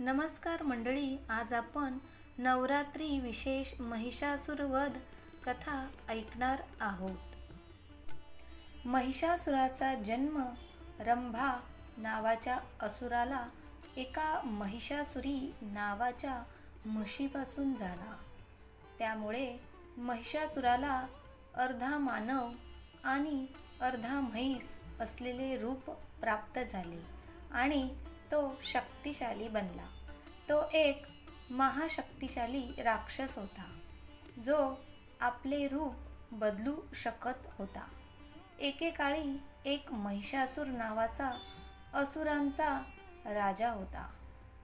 नमस्कार मंडळी आज आपण नवरात्री विशेष महिषासुरवध कथा ऐकणार आहोत. महिषासुराचा जन्म रंभा नावाच्या असुराला एका महिषासुरी नावाच्या म्हशीपासून झाला. त्यामुळे महिषासुराला अर्धा मानव आणि अर्धा म्हैस असलेले रूप प्राप्त झाले आणि तो शक्तिशाली बनला. तो एक महाशक्तिशाली राक्षस होता जो आपले रूप बदलू शकत होता. एकेकाळी एक महिषासूर नावाचा असुरांचा राजा होता.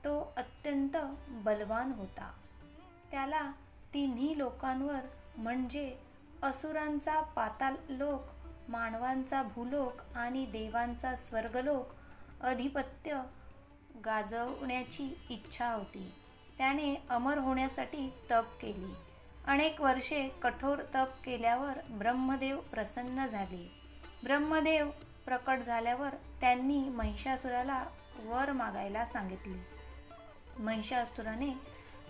तो अत्यंत बलवान होता. त्याला तिन्ही लोकांवर म्हणजे असुरांचा पाताल लोक मानवांचा भूलोक आणि देवांचा स्वर्गलोक अधिपत्य गाजवण्याची इच्छा होती. त्याने अमर होण्यासाठी तप केली. अनेक वर्षे कठोर तप केल्यावर ब्रह्मदेव प्रसन्न झाले. ब्रह्मदेव प्रकट झाल्यावर त्यांनी महिषासुराला वर मागायला सांगितले. महिषासुराने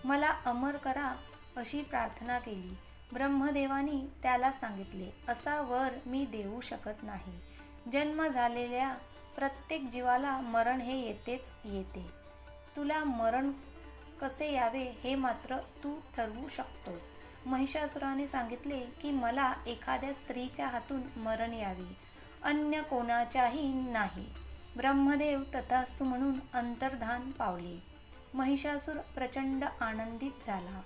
मला अमर करा अशी प्रार्थना केली. ब्रह्मदेवानी त्याला सांगितले असा वर मी देऊ शकत नाही. जन्म झालेल्या प्रत्येक जीवाला मरण हे येतेच येते. तुला मरण कसे यावे हे मात्र तू ठरवू शकतोस. महिषासुराने सांगितले की मला एखाद्या स्त्रीच्या हातून मरण यावे अन्य कोणाच्याही नाही. ब्रह्मदेव तथास्तु म्हणून अंतर्धान पावले. महिषासूर प्रचंड आनंदित झाला.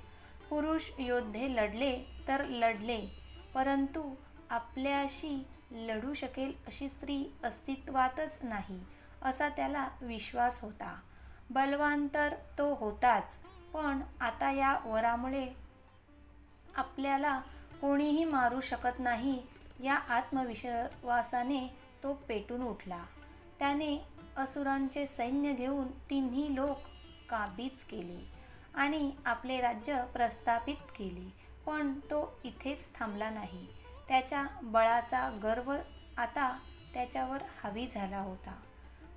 पुरुष योद्धे लढले तर लढले परंतु आपल्याशी लढू शकेल अशी स्त्री अस्तित्वातच नाही असा त्याला विश्वास होता. बलवान तर तो होताच पण आता या वरामुळे आपल्याला कोणीही मारू शकत नाही या आत्मविश्वासाने तो पेटून उठला. त्याने असुरांचे सैन्य घेऊन तिन्ही लोक काबीज केले आणि आपले राज्य प्रस्थापित केले पण तो इथेच थांबला नाही. त्याच्या बळाचा गर्व आता त्याच्यावर हावी झाला होता.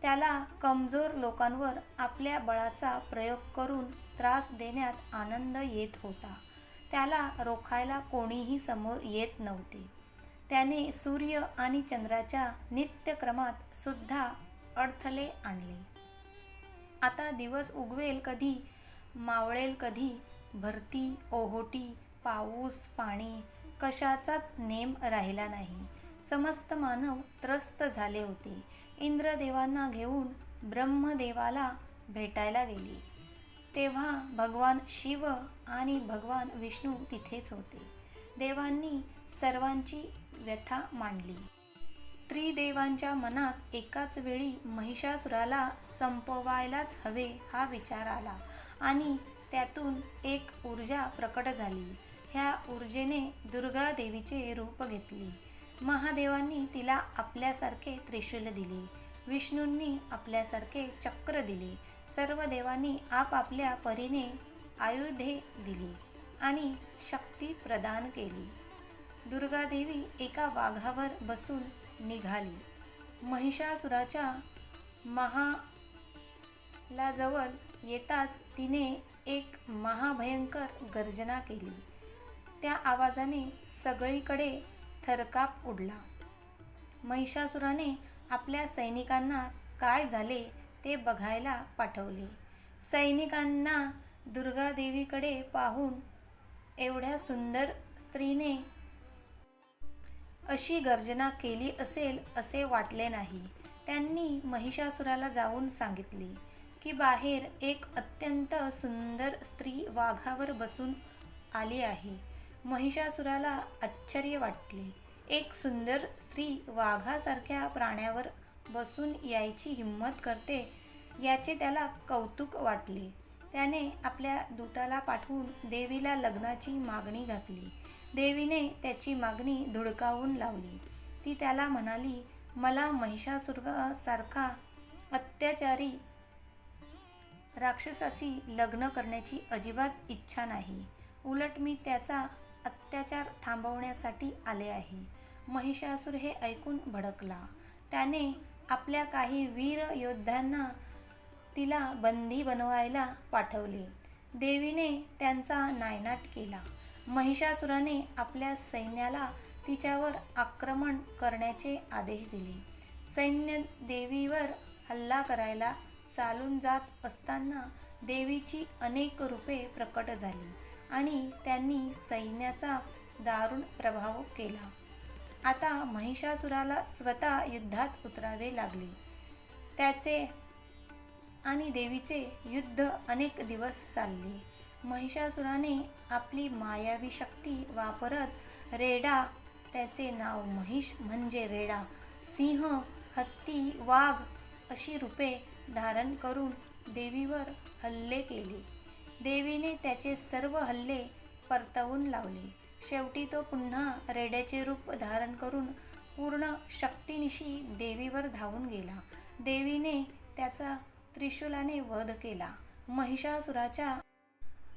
त्याला कमजोर लोकांवर आपल्या बळाचा प्रयोग करून त्रास देण्यात आनंद येत होता. त्याला रोखायला कोणीही समोर येत नव्हते. त्याने सूर्य आणि चंद्राच्या नित्यक्रमात सुद्धा अडथळे आणले. आता दिवस उगवेल कधी मावळेल कधी भरती ओहोटी पाऊस पाणी कशाचाच नेम राहिला नाही. समस्त मानव त्रस्त झाले होते. इंद्रदेवांना घेऊन ब्रह्मदेवाला भेटायला गेले. तेव्हा भगवान शिव आणि भगवान विष्णू तिथेच होते. देवांनी सर्वांची व्यथा मांडली. त्रिदेवांच्या मनात एकाच वेळी महिषासुराला संपवायलाच हवे हा विचार आला आणि त्यातून एक ऊर्जा प्रकट झाली. ह्या ऊर्जेने दुर्गा देवीचे रूप घेतले. महादेवांनी तिला आपल्यासारखे त्रिशूल दिले. विष्णूंनी आपल्यासारखे चक्र दिले. सर्व देवांनी आपापल्या परीने आयुधे दिली आणि शक्ती प्रदान केली. दुर्गादेवी एका वाघावर बसून निघाली. महिषासुराच्या महालाजवळ येताच तिने एक महाभयंकर गर्जना केली. त्या आवाजाने सगळीकडे थरकाप उडला. महिषासुराने आपल्या सैनिकांना काय झाले ते बघायला पाठवले. सैनिकांना दुर्गादेवीकडे पाहून एवढ्या सुंदर स्त्रीने अशी गर्जना केली असेल असे वाटले नाही. त्यांनी महिषासुराला जाऊन सांगितले की बाहेर एक अत्यंत सुंदर स्त्री वाघावर बसून आली आहे. महिषासुराला आश्चर्य वाटले. एक सुंदर स्त्री वाघासारख्या प्राण्यावर बसून यायची हिंमत करते याचे त्याला कौतुक वाटले. त्याने आपल्या दूताला पाठवून देवीला लग्नाची मागणी घातली. देवीने त्याची मागणी धुडकावून लावली. ती त्याला म्हणाली मला महिषासुरासारखा अत्याचारी राक्षसाशी लग्न करण्याची अजिबात इच्छा नाही. उलट मी त्याचा अत्याचार थांबवण्यासाठी आले आहे. महिषासूर हे ऐकून भडकला. त्याने आपल्या काही वीर योद्ध्यांना तिला बंदी बनवायला पाठवले. देवीने त्यांचा नायनाट केला. महिषासुराने आपल्या सैन्याला तिच्यावर आक्रमण करण्याचे आदेश दिले. सैन्य देवीवर हल्ला करायला चालून जात असताना देवीची अनेक रूपे प्रकट झाली. आणि त्यांनी सैन्याचा दारुण प्रभाव केला. आता महिषासुराला स्वतः युद्धात उतरावे लागले. त्याचे आणि देवीचे युद्ध अनेक दिवस चालले. महिषासुराने आपली मायावी शक्ती वापरत रेडा त्याचे नाव महिष म्हणजे रेडा सिंह हत्ती वाघ अशी रूपे धारण करून देवीवर हल्ले केले. देवीने त्याचे सर्व हल्ले परतवून लावले. शेवटी तो पुन्हा रेड्याचे रूप धारण करून पूर्ण शक्तीनिशी देवीवर धावून गेला. देवीने त्याचा त्रिशूलाने वध केला. महिषासुराच्या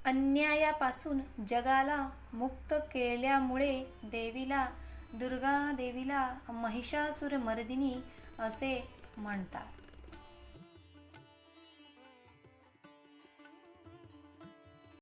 अन्यायापासून जगाला मुक्त केल्यामुळे देवीला दुर्गा देवीला महिषासुरमर्दिनी असे म्हणतात.